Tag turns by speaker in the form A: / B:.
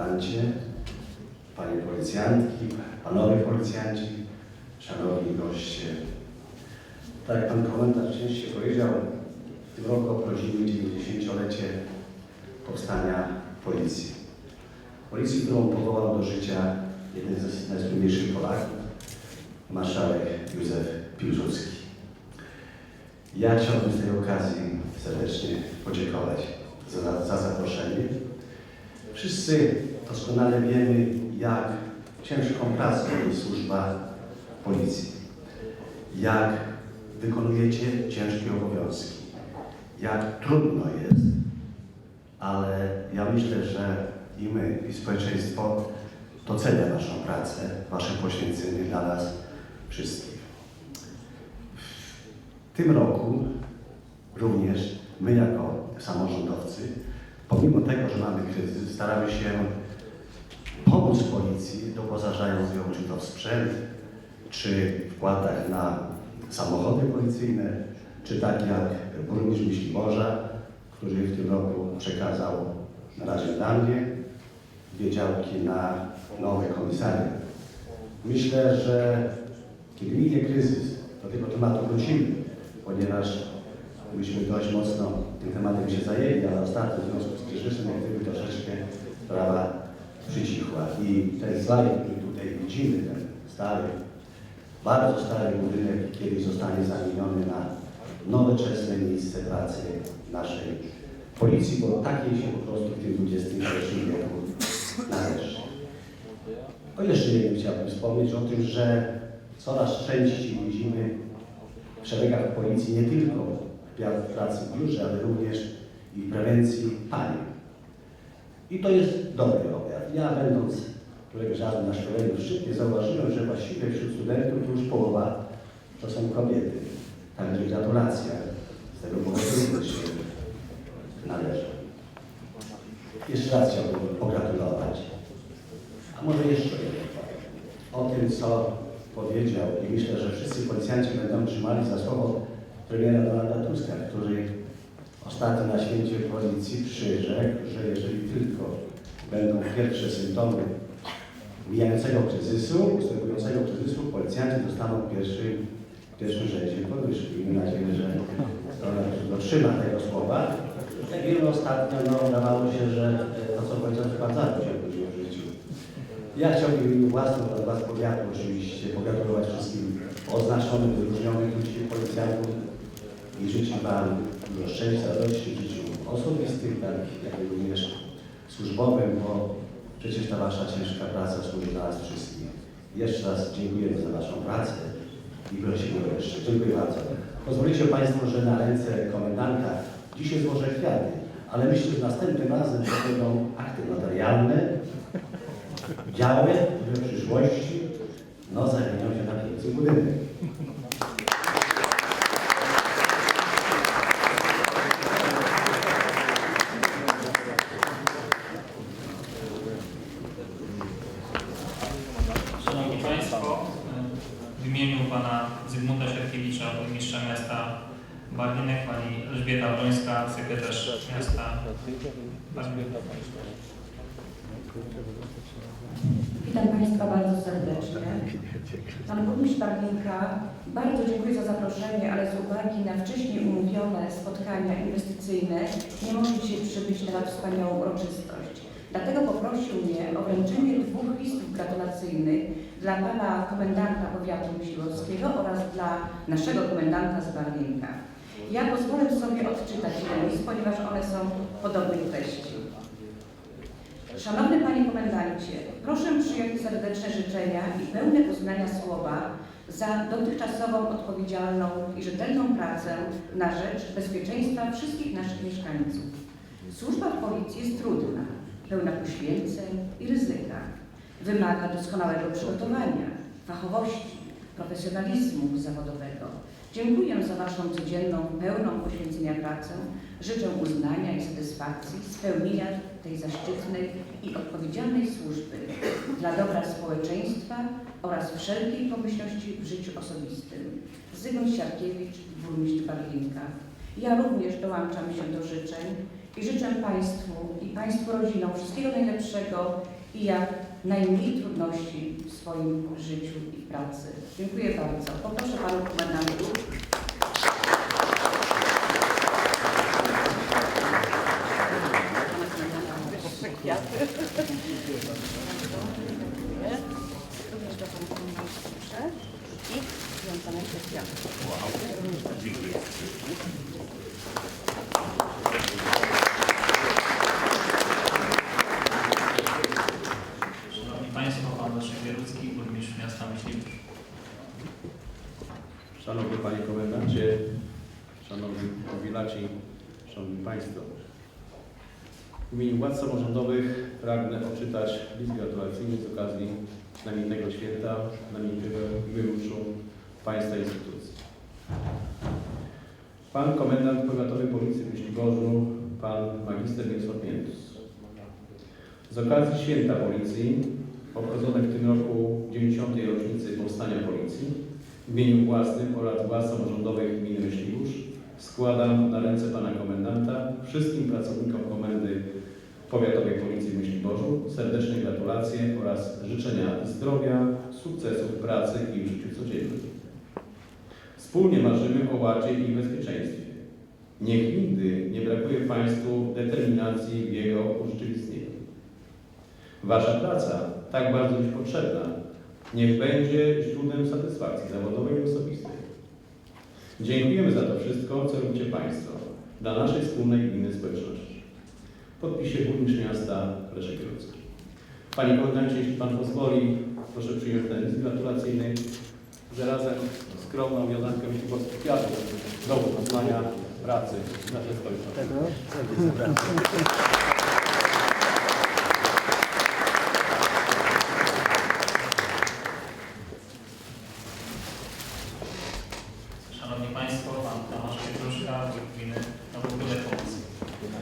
A: komendancie, panie policjantki, panowie policjanci, szanowni goście. Tak jak pan komendant wcześniej powiedział, w tym roku obchodzimy 90-lecie powstania policji. Policji, którą powołał do życia jeden z najsłynniejszych Polaków, marszałek Józef Piłsudski. Ja chciałbym z tej okazji serdecznie podziękować za, za zaproszenie. Wszyscy doskonale wiemy, jak ciężką pracą jest służba policji, jak wykonujecie ciężkie obowiązki, jak trudno jest, ale ja myślę, że i my, i społeczeństwo docenia Waszą pracę, Wasze poświęcenie dla nas wszystkich. W tym roku również my jako samorządowcy, pomimo tego, że mamy kryzys, staramy się pomóc policji, doposażając ją czy to w sprzęt, czy wkładach na samochody policyjne, czy tak jak burmistrz Myśliborza, który w tym roku przekazał na razie dla mnie dwie działki na nowe komisariat. Myślę, że kiedy minie kryzys, do tego tematu wrócimy, ponieważ myśmy dość mocno tym tematem się zajęli, ale ostatnio w związku z kryzysem jak gdyby troszeczkę sprawa przycichła. I ten slajd, który tutaj widzimy, ten stary, bardzo stary budynek, kiedyś zostanie zamieniony na nowoczesne miejsce pracy naszej policji, bo takiej się po prostu w tym XXI wieku należy. O jeszcze jednym chciałbym wspomnieć, o tym, że coraz częściej widzimy w szeregach policji nie tylko pracy w biurze, ale również i prewencji pani. I to jest dobry objaw. Ja będąc któregoś razu na szkoleniu w Szczytnie zauważyłem, że właściwie wśród studentów już połowa to są kobiety. Także gratulacje z tego powodu również się należą. Jeszcze raz chciałbym pogratulować. A może jeszcze. O tym, co powiedział i myślę, że wszyscy policjanci będą trzymali za słowo premiera Donalda Tuska, który ostatnio na święcie policji przyrzekł, że jeżeli tylko będą pierwsze symptomy mijającego kryzysu, ustępującego kryzysu, policjanci dostaną pierwszy, w pierwszym rzędzie podwyżki. Miejmy nadzieję, że Donald dotrzyma tego słowa. Jak wiemy ostatnio, no, wydawało się, że to, co powiedział, sprawdzało się w życiu. Ja chciałbym w imieniu własnym od Was powiatu oczywiście pogratulować wszystkim oznaczonym, wyróżnionych dzisiaj policjantów i życzę Wam dużo szczęścia, radości w życiu osobistym, tak jak również służbowym, bo przecież ta Wasza ciężka praca służy dla nas wszystkich. Jeszcze raz dziękujemy za Waszą pracę i prosimy o jeszcze. Dziękuję bardzo. Pozwolicie Państwo, że na ręce komendanta dzisiaj złożę kwiaty, ale myślę, że następnym razem to będą akty notarialne, działy, które w przyszłości no, zamienią się na piękny budynek.
B: Szanowni Państwo, w imieniu Pana Zygmunta Sierkiewicza, burmistrza miasta Barlinek, Pani Elżbieta Wrońska, sekretarz miasta Barlinek.
C: Witam Państwa bardzo serdecznie. Pan burmistrz Barwinka, bardzo dziękuję za zaproszenie, ale z uwagi na wcześniej umówione spotkania inwestycyjne nie może dzisiaj przybyć na wspaniałą uroczystość. Dlatego poprosił mnie o wręczenie dwóch listów gratulacyjnych dla Pana Komendanta Powiatu Myśliwowskiego oraz dla naszego Komendanta z Barwinka. Ja pozwolę sobie odczytać ten list, ponieważ one są podobnej treści. Szanowny Panie Komendancie, proszę przyjąć serdeczne życzenia i pełne uznania słowa za dotychczasową odpowiedzialną i rzetelną pracę na rzecz bezpieczeństwa wszystkich naszych mieszkańców. Służba w policji jest trudna, pełna poświęceń i ryzyka. Wymaga doskonałego przygotowania, fachowości, profesjonalizmu zawodowego. Dziękuję za Waszą codzienną, pełną poświęcenia pracę. Życzę uznania i satysfakcji, spełnienia tej zaszczytnej i odpowiedzialnej służby dla dobra społeczeństwa oraz wszelkiej pomyślności w życiu osobistym. Zygmunt Siarkiewicz, burmistrz Barlinka. Ja również dołączam się do życzeń i życzę Państwu i Państwu rodzinom wszystkiego najlepszego i jak najmniej trudności w swoim życiu i pracy. Dziękuję bardzo. Poproszę Panów Komendantów. Również do Pana Komendanta proszę. I związane kwestia.
B: Szanowni Państwo, Pan Leszek Wierucki, Burmistrz Miasta Myśliwych.
D: Szanowny Komendancie, Szanowni Jubilaci, Szanowni Państwo. W imieniu władz samorządowych pragnę odczytać list gratulacyjny z okazji znamienitego święta, znamienitego jubileuszu Państwa instytucji. Pan Komendant Powiatowej Policji w Myśliborzu, Pan Magister Wiesław Miętus. Z okazji Święta Policji, obchodzonej w tym roku 90. rocznicy powstania Policji, w imieniu własnym oraz władz samorządowych gminy Myśliwóż składam na ręce Pana Komendanta wszystkim pracownikom Komendy Powiatowej Policji w Myśliborzu serdeczne gratulacje oraz życzenia zdrowia, sukcesów pracy i w życiu codziennym. Wspólnie marzymy o ładzie i bezpieczeństwie. Niech nigdy nie brakuje Państwu determinacji w jego urzeczywistnieniu. Wasza praca, tak bardzo dziś potrzebna, niech będzie źródłem satysfakcji zawodowej i osobistej. Dziękujemy za to wszystko, co robicie Państwo dla naszej wspólnej gminy społeczności. Podpisie burmistrz miasta Leszek Grodzki. Panie Komendancie, jeśli Pan pozwoli, proszę przyjąć ten list gratulacyjny. Zarazem skromną wiązankę myśliborskich kwiatów do poznania pracy naszej społeczności.